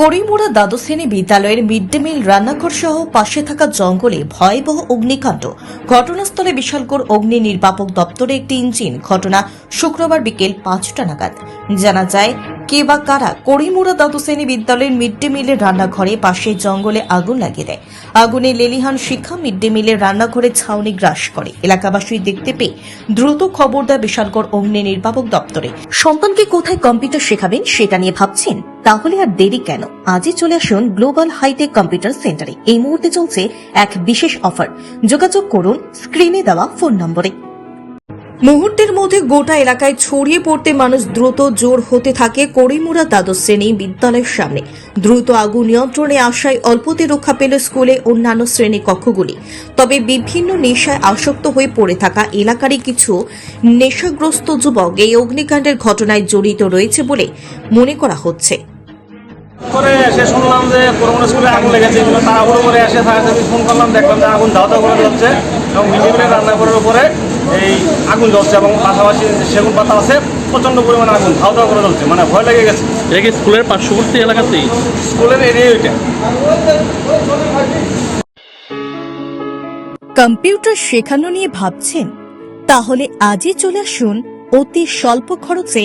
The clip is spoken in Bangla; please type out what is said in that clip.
করিমুড়া দ্বাদশ শ্রেণি বিদ্যালয়ের মিড ডে মিল রান্নাঘর সহ পাশে থাকা জঙ্গলে ভয়াবহ অগ্নিকাণ্ড। ঘটনাস্থলে বিশালগড় অগ্নি নির্বাপক দপ্তরে একটি ইঞ্জিন ঘটনা শুক্রবার বিকেল পাঁচটা নাগাদ। জানা যায়, কে বা কারা করিমুড়া দ্বাদশ শ্রেণি বিদ্যালয়ের মিড ডে মিলের রান্নাঘরে পাশে জঙ্গলে আগুন লাগিয়ে দেয়। আগুনে লেলিহান শিক্ষা মিড ডে মিলের রান্নাঘরে ছাউনি গ্রাস করে। এলাকাবাসী দেখতে পেয়ে দ্রুত খবর দেয় বিশালগড় অগ্নি নির্বাপক দপ্তরে। সন্তানকে কোথায় কম্পিউটার শেখাবেন সেটা নিয়ে ভাবছেন তাহলে আর দেরি কেন? আজই চলে আসুন গ্লোবাল হাইটেক কম্পিউটার সেন্টারে এই মুহূর্তে চলছে এক বিশেষ অফার যোগাযোগ করুন স্ক্রিনে দেওয়া ফোন নম্বরে। মুহূর্তের মধ্যে গোটা এলাকায় ছড়িয়ে পড়তে মানুষ দ্রুত জোর হতে থাকে করিমুড়া দ্বাদশ শ্রেণি বিদ্যালয়ের সামনে। দ্রুত আগুন নিয়ন্ত্রণে আসায় অল্পতে রক্ষা পেল স্কুলে অন্যান্য শ্রেণি কক্ষগুলি। তবে বিভিন্ন নেশায় আসক্ত হয়ে পড়ে থাকা এলাকারই কিছু নেশাগ্রস্ত যুবক এই অগ্নিকাণ্ডের ঘটনায় জড়িত রয়েছে বলে মনে করা হচ্ছে। করে এসে শুনলাম যে করোনা স্কুলে আগুন লেগেছে এগুলো তাড়াহুড়ো করে এসে ফায়ার সার্ভিস ফোন করলাম দেখলাম যে আগুন ধাওয়া করে যাচ্ছে এবং মিডিমিলে রান্নাঘরের উপরে এই আগুন জ্বলছে এবং পাশাপাশি সেগুন পাতা আছে প্রচণ্ড পরিমাণে আগুন ধাওয়া ধাওয়া করে জ্বলছে মানে ভয় লেগে গেছে। এটা কি স্কুলের পার্শ্ববর্তী এলাকাতেই? স্কুলের এরিয়া ওইটা। কম্পিউটার শেখানো নিয়ে ভাবছেন? তাহলে আজই চলে আসুন অতি স্বল্প খরচে